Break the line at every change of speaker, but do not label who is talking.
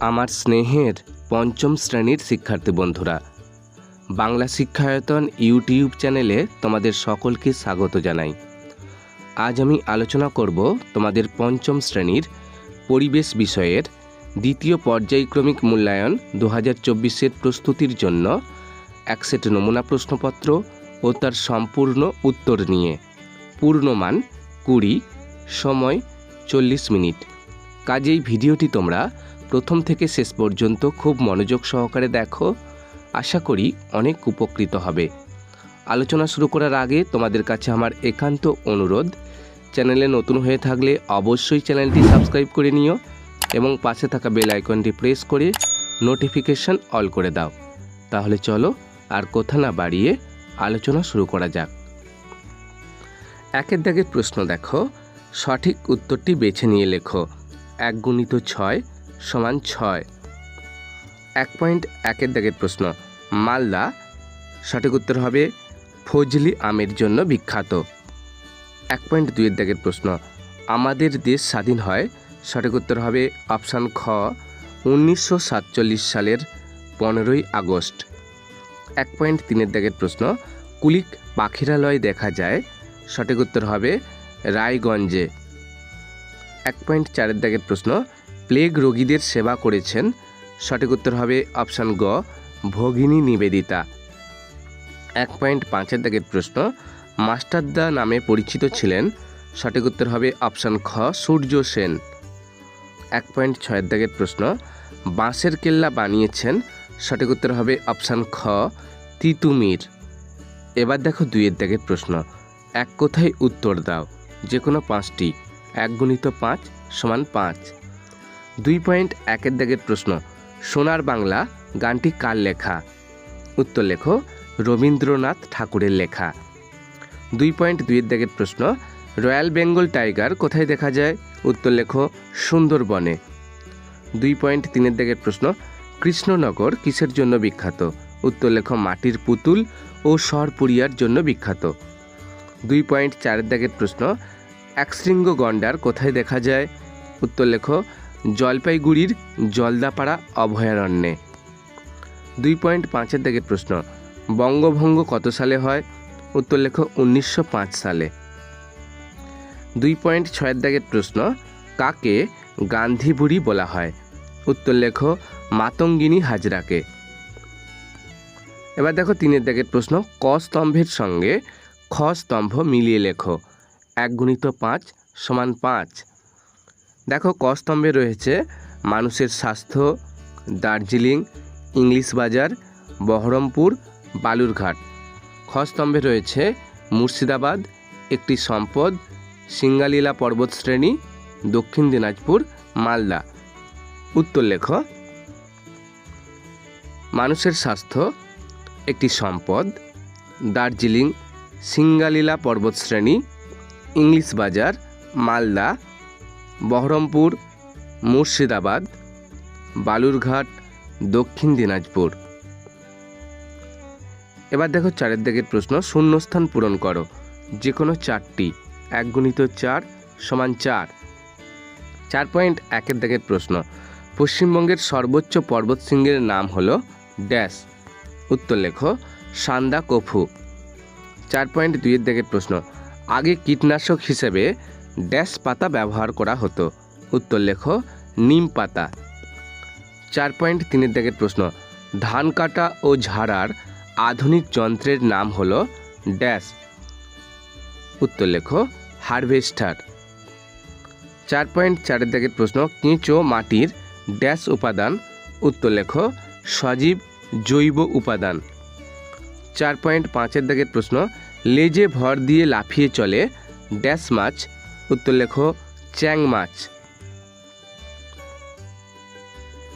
আমার স্নেহের পঞ্চম শ্রেণির শিক্ষার্থী বন্ধুরা। বাংলা শিক্ষায়তন ইউটিউব চ্যানেলে তোমাদের সকলকে স্বাগত জানাই। আজ আমি আলোচনা করব তোমাদের পঞ্চম শ্রেণির পরিবেশ বিষয়ের দ্বিতীয় পর্যায়ক্রমিক মূল্যায়ন দু হাজার প্রস্তুতির জন্য এক সেট নমুনা প্রশ্নপত্র ও তার সম্পূর্ণ উত্তর নিয়ে। পূর্ণমান কুড়ি, সময় চল্লিশ মিনিট। কাজেই ভিডিওটি তোমরা প্রথম থেকে শেষ পর্যন্ত খুব মনোযোগ সহকারে দেখো। আশা করি অনেক উপকৃত হবে। আলোচনা শুরু করার আগে তোমাদের কাছে আমার একান্ত অনুরোধ, চ্যানেলে নতুন হয়ে থাকলে অবশ্যই চ্যানেলটি সাবস্ক্রাইব করে নিও এবং পাশে থাকা বেল আইকনটি প্রেস করে নোটিফিকেশন অল করে দাও। তাহলে চলো আর কথা না বাড়িয়ে আলোচনা শুরু করা যাক। একের দাগের প্রশ্ন দেখো, সঠিক উত্তরটি বেছে নিয়ে লেখো। এক গুণিত ছয় সমান ছয়। এক পয়েন্ট একের দাগের প্রশ্ন, মালদা। সঠিক উত্তর হবে ফজলি আমের জন্য বিখ্যাত। এক পয়েন্ট দুইয়ের দাগের প্রশ্ন, আমাদের দেশ স্বাধীন হয়। সঠিক উত্তর হবে অপশান খ, উনিশশো সাতচল্লিশ সালের পনেরোই আগস্ট। এক পয়েন্ট তিনের দাগের প্রশ্ন, কুলিক পাখিরালয় দেখা যায়। সঠিক উত্তর হবে রায়গঞ্জে। এক পয়েন্ট চারের দাগের প্রশ্ন প্লেগ রোগীদের সেবা করেছেন। সঠিক উত্তর হবে অপশান গ, ভগিনী নিবেদিতা। এক পয়েন্ট পাঁচের দাগের প্রশ্ন মাস্টারদা নামে পরিচিত ছিলেন। সঠিক উত্তর হবে অপশান খ, সূর্য সেন। এক পয়েন্ট ছয়ের দাগের প্রশ্ন, বাঁশের কেল্লা বানিয়েছেন। সঠিক উত্তর হবে অপশান খ, তিতুমির। এবার দেখো দুইয়ের দাগের প্রশ্ন, এক কথায় উত্তর দাও? যে কোনো পাঁচটি, এক গুণিত পাঁচ সমান পাঁচ। দুই পয়েন্ট একের দাগের প্রশ্ন, সোনার বাংলা গানটি কার লেখা? উত্তর লেখো, রবীন্দ্রনাথ ঠাকুরের লেখা। দুই পয়েন্ট দুইয়ের দাগের প্রশ্ন, রয়্যাল বেঙ্গল টাইগার কোথায় দেখা যায়? উত্তর লেখো, সুন্দরবনে। দুই পয়েন্ট তিনের দাগের প্রশ্ন, কৃষ্ণনগর কিসের জন্য বিখ্যাত? উত্তর লেখো, মাটির পুতুল ও সরপুরিয়ার জন্য বিখ্যাত। দুই পয়েন্ট চারের দাগের প্রশ্ন, একশৃঙ্গ গন্ডার কোথায় দেখা যায়? উত্তর লেখো জলপাইগুড়ির জলদাপাড়া অভয়ারণ্যে। দুই পয়েন্ট পাঁচের দাগের প্রশ্ন, বঙ্গভঙ্গ কত সালে হয়? উত্তর লেখ, উনিশশো পাঁচ সালে। দুই পয়েন্ট ছয়ের দাগের প্রশ্ন, কাকে গান্ধী বুড়ি বলা হয়? উত্তর লেখ, মাতঙ্গিনী হাজরাকে। এবার দেখো তিনের দাগের প্রশ্ন, ক স্তম্ভের সঙ্গে খ স্তম্ভ মিলিয়ে লেখো, এক গুণিত পাঁচ সমান পাঁচ। দেখো ক স্তম্ভে রয়েছে মানুষের স্বাস্থ্য, দার্জিলিং, ইংলিশ বাজার, বহরমপুর, বালুরঘাট। খ স্তম্ভে রয়েছে মুর্শিদাবাদ, একটি সম্পদ, সিঙ্গালীলা পর্বতশ্রেণী দক্ষিণ দিনাজপুর, মালদা। উত্তর লেখ। মানুষের স্বাস্থ্য, একটি সম্পদ, দার্জিলিং, সিঙ্গালীলা পর্বতশ্রেণী ইংলিশ বাজার, মালদা। বহরমপুর, মুর্শিদাবাদ, বালুরঘাট, দক্ষিণ দিনাজপুর। এবার দেখো চারের দিকের প্রশ্ন, শূন্যস্থান পূরণ করো। যে কোনো চারটি এক গুণিত চার সমান চার। চার পয়েন্ট একের দিকের প্রশ্ন, পশ্চিমবঙ্গের সর্বোচ্চ পর্বতশৃঙ্গের নাম হলো ড্যাশ। উত্তর লেখো, সান্দা কফু। চার পয়েন্ট দুইয়ের দিকের প্রশ্ন, আগে কীটনাশক হিসেবে ড্যাশ পাতা ব্যবহার করা হতো। উত্তর লেখো, নিম পাতা। চার পয়েন্ট তিনের দিকের প্রশ্ন, ধান কাটা ও ঝাড়ার আধুনিক যন্ত্রের নাম হলো ড্যাশ। উত্তর লেখো, হারভেস্টার। চার পয়েন্ট চারের দিকের প্রশ্ন, কেঁচো মাটির ড্যাশ উপাদান। উত্তর লেখো, সজীব জৈব উপাদান। চার পয়েন্ট পাঁচের দিকের প্রশ্ন, লেজে ভর দিয়ে লাফিয়ে চলে ড্যাশ মাছ উত্তর লেখো চ্যাং মাছ